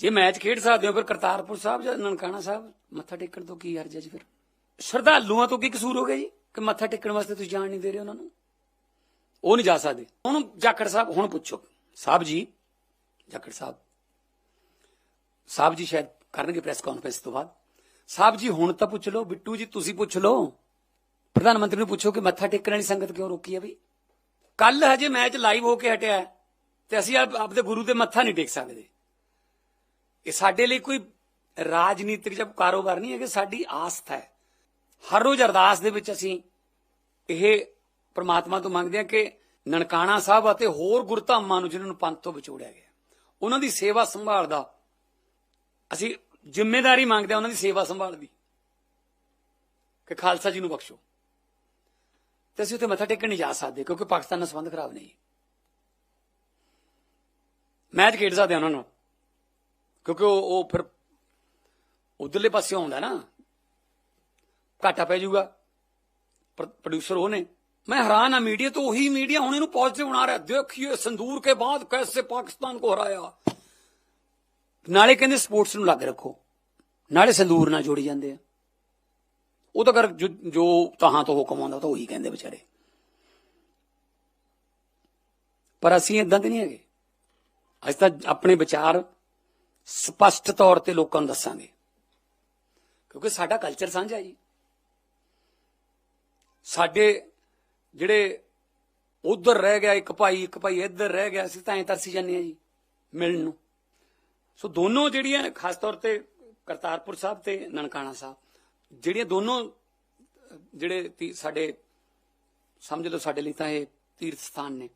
ਜੇ ਮੈਚ ਖੇਡ ਸਕਦੇ ਹੋ ਫਿਰ ਕਰਤਾਰਪੁਰ ਸਾਹਿਬ ਜਾਂ ਨਨਕਾਣਾ ਸਾਹਿਬ, ਮੱਥਾ ਟੇਕਣ ਤੋਂ ਕੀ ਅਰਜ ਹੈ ਜੀ ਫਿਰ? ਸ਼ਰਧਾਲੂਆਂ ਤੋਂ ਕੀ ਕਸੂਰ ਹੋ ਗਿਆ ਜੀ ਕਿ ਮੱਥਾ ਟੇਕਣ ਵਾਸਤੇ ਤੁਸੀਂ ਜਾਣ ਨਹੀਂ ਦੇ ਰਹੇ ਉਹਨਾਂ ਨੂੰ? ਉਹ ਨਹੀਂ ਜਾ ਸਕਦੇ। ਹੁਣ ਜਾਖੜ ਸਾਹਿਬ, ਹੁਣ ਪੁੱਛੋ। ਸਾਹਿਬ ਜੀ, ਜਾਖੜ ਸਾਹਿਬ। ਸਾਹਿਬ ਜੀ ਸ਼ਾਇਦ ਕਰਨਗੇ ਪ੍ਰੈਸ ਕਾਨਫਰੰਸ ਤੋਂ ਬਾਅਦ। ਸਾਹਿਬ ਜੀ, ਹੁਣ ਤਾਂ ਪੁੱਛ ਲਓ। ਬਿੱਟੂ ਜੀ, ਤੁਸੀਂ ਪੁੱਛ ਲਓ। ਪ੍ਰਧਾਨ ਮੰਤਰੀ ਨੂੰ ਪੁੱਛੋ ਕਿ ਮੱਥਾ ਟੇਕਣ ਵਾਲੀ ਸੰਗਤ ਕਿਉਂ ਰੋਕੀ ਹੈ ਬਈ? ਕੱਲ ਹਜੇ ਮੈਚ ਲਾਈਵ ਹੋ ਕੇ ਹਟਿਆ ਤੇ ਅਸੀਂ ਆਪਦੇ ਗੁਰੂ ਦੇ ਮੱਥਾ ਨਹੀਂ ਟੇਕ ਸਕਦੇ। ਇਹ ਸਾਡੇ ਲਈ ਕੋਈ ਰਾਜਨੀਤਿਕ ਜਾਂ ਕਾਰੋਬਾਰ ਨਹੀਂ ਹੈ ਕਿ ਸਾਡੀ ਆਸਥਾ ਹੈ। ਹਰ ਰੋਜ਼ ਅਰਦਾਸ ਦੇ ਵਿੱਚ ਅਸੀਂ ਇਹ ਪ੍ਰਮਾਤਮਾ ਤੋਂ ਮੰਗਦੇ ਹਾਂ ਕਿ ਨਨਕਾਣਾ ਸਾਹਿਬ ਅਤੇ ਹੋਰ ਗੁਰਧਾਮਾਂ ਨੂੰ ਜਿਨ੍ਹਾਂ ਨੂੰ ਪੰਥ ਤੋਂ ਵਿਛੋੜਿਆ ਗਿਆ, ਉਹਨਾਂ ਦੀ ਸੇਵਾ ਸੰਭਾਲ ਦਾ ਅਸੀਂ ਜ਼ਿੰਮੇਵਾਰੀ ਮੰਗਦੇ ਹਾਂ ਉਹਨਾਂ ਦੀ ਸੇਵਾ ਸੰਭਾਲ ਦੀ, ਕਿ ਖਾਲਸਾ ਜੀ ਨੂੰ ਬਖਸ਼ੋ। ਤੇ ਅਸੀਂ ਉੱਥੇ ਮੱਥਾ ਟੇਕਣ ਨਹੀਂ ਜਾ ਸਕਦੇ ਕਿਉਂਕਿ ਪਾਕਿਸਤਾਨ ਨਾਲ ਸੰਬੰਧ ਖਰਾਬ ਨਹੀਂ। ਮੈਚ ਖੇਡ ਸਕਦੇ ਹਾਂ ਉਹਨਾਂ ਨਾਲ। ਕਿਉਂਕਿ ਉਹ ਉਹ ਫਿਰ ਉਧਰਲੇ ਪਾਸੇ ਆਉਂਦਾ ਨਾ ਘਾਟਾ ਪੈ ਜਾਊਗਾ प्रोड्यूसर वो ने मैं हैरान हाँ मीडिया तो वही मीडिया ਹੁਣ ਇਹਨੂੰ ਪੋਜ਼ਿਟਿਵ ਬਣਾ ਰਿਹਾ ਦੇਖੀਏ ਸੰਦੂਰ ਕੇ ਬਾਅਦ ਕੈਸੇ ਪਾਕਿਸਤਾਨ ਕੋ ਹਰਾਇਆ ਨਾਲੇ ਕਹਿੰਦੇ ਸਪੋਰਟਸ ਨੂੰ ਲੱਗ ਰੱਖੋ ਨਾਲੇ ਸੰਦੂਰ ਨਾਲ ਜੋੜੀ ਜਾਂਦੇ ਆ ਉਹ ਤਾਂ ਕਰ ਜੋ ਜੋ ਤਹਾਂ ਤੋਂ ਹੁਕਮ ਆਉਂਦਾ ਉਹ ਤਾਂ ਉਹੀ ਕਹਿੰਦੇ ਵਿਚਾਰੇ ਪਰ ਅਸੀਂ ਇਦਾਂ ਦੇ ਨਹੀਂ ਹੈਗੇ ਅਸੀਂ ਤਾਂ ਆਪਣੇ ਵਿਚਾਰ ਸਪਸ਼ਟ ਤੌਰ ਤੇ ਲੋਕਾਂ ਨੂੰ ਦੱਸਾਂਗੇ। ਕਿਉਂਕਿ ਸਾਡਾ ਕਲਚਰ ਸਾਂਝਾ ਹੈ ਜੀ। ਸਾਡੇ ਜਿਹੜੇ ਉਧਰ ਰਹਿ ਗਿਆ ਇੱਕ ਭਾਈ ਇੱਕ ਭਾਈ ਇੱਧਰ ਰਹਿ ਗਿਆ, ਅਸੀਂ ਤਾਂ ਐਂ ਤਰਸੀ ਜਾਂਦੇ ਆ ਜੀ, ਮਿਲਣ ਨੂੰ। ਸੋ ਦੋਨੋਂ ਜਿਹੜੀਆਂ ਖਾਸ ਤੌਰ ਤੇ ਕਰਤਾਰਪੁਰ ਸਾਹਿਬ ਤੇ ਨਨਕਾਣਾ ਸਾਹਿਬ, ਜਿਹੜੀਆਂ ਦੋਨੋਂ, ਜਿਹੜੇ ਤੀ- ਸਾਡੇ, ਸਮਝ ਲਓ ਸਾਡੇ ਲਈ ਤਾਂ ਇਹ ਤੀਰਥ ਸਥਾਨ ਨੇ।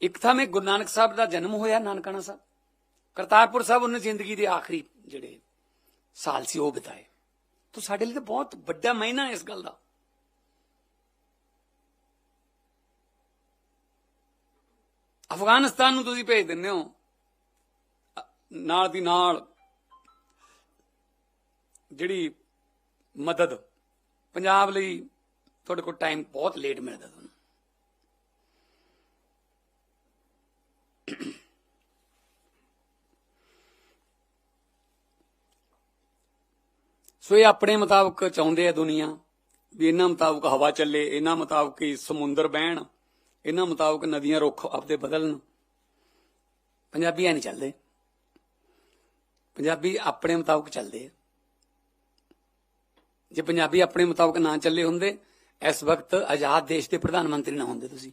ਇੱਕ ਥਾਂ ਮੇ ਗੁਰੂ ਨਾਨਕ ਸਾਹਿਬ ਦਾ ਜਨਮ ਹੋਇਆ ਨਨਕਾਣਾ ਸਾਹਿਬ। ਕਰਤਾਰਪੁਰ ਸਾਹਿਬ ਉਹਨੇ ਜ਼ਿੰਦਗੀ ਦੇ ਆਖਰੀ ਜਿਹੜੇ ਸਾਲ ਸੀ, ਉਹ ਬਿਤਾਏ। ਤਾਂ ਸਾਡੇ ਲਈ ਤਾਂ ਬਹੁਤ ਵੱਡਾ ਮਹੀਨਾ ਇਸ ਗੱਲ ਦਾ। ਅਫਗਾਨਿਸਤਾਨ ਨੂੰ ਤੁਸੀਂ ਭੇਜ ਦਿੰਦੇ ਹੋ। ਨਾਲ ਦੀ ਨਾਲ ਜਿਹੜੀ ਮਦਦ, ਪੰਜਾਬ ਲਈ ਤੁਹਾਡੇ ਕੋਲ ਟਾਈਮ ਬਹੁਤ ਲੇਟ ਮਿਲਦਾ ਤੁਹਾਨੂੰ। ਸੋ ਇਹ ਆਪਣੇ ਮੁਤਾਬਕ ਚਾਹੁੰਦੇ ਆ ਦੁਨੀਆ ਵੀ ਇਹਨਾਂ ਮੁਤਾਬਕ ਹਵਾ ਚੱਲੇ, ਇਹਨਾਂ ਮੁਤਾਬਕ ਹੀ ਸਮੁੰਦਰ ਬਹਿਣ, ਇਹਨਾਂ ਮੁਤਾਬਕ ਨਦੀਆਂ ਰੁੱਖ ਆਪਦੇ ਬਦਲਣ। ਪੰਜਾਬੀ ਐ ਨਹੀਂ ਚੱਲਦੇ। ਪੰਜਾਬੀ ਆਪਣੇ ਮੁਤਾਬਕ ਚੱਲਦੇ ਆ। ਜੇ ਪੰਜਾਬੀ ਆਪਣੇ ਮੁਤਾਬਕ ਨਾ ਚੱਲੇ ਹੁੰਦੇ, ਇਸ ਵਕਤ ਆਜ਼ਾਦ ਦੇਸ਼ ਦੇ ਪ੍ਰਧਾਨ ਮੰਤਰੀ ਨਾ ਹੁੰਦੇ ਤੁਸੀਂ।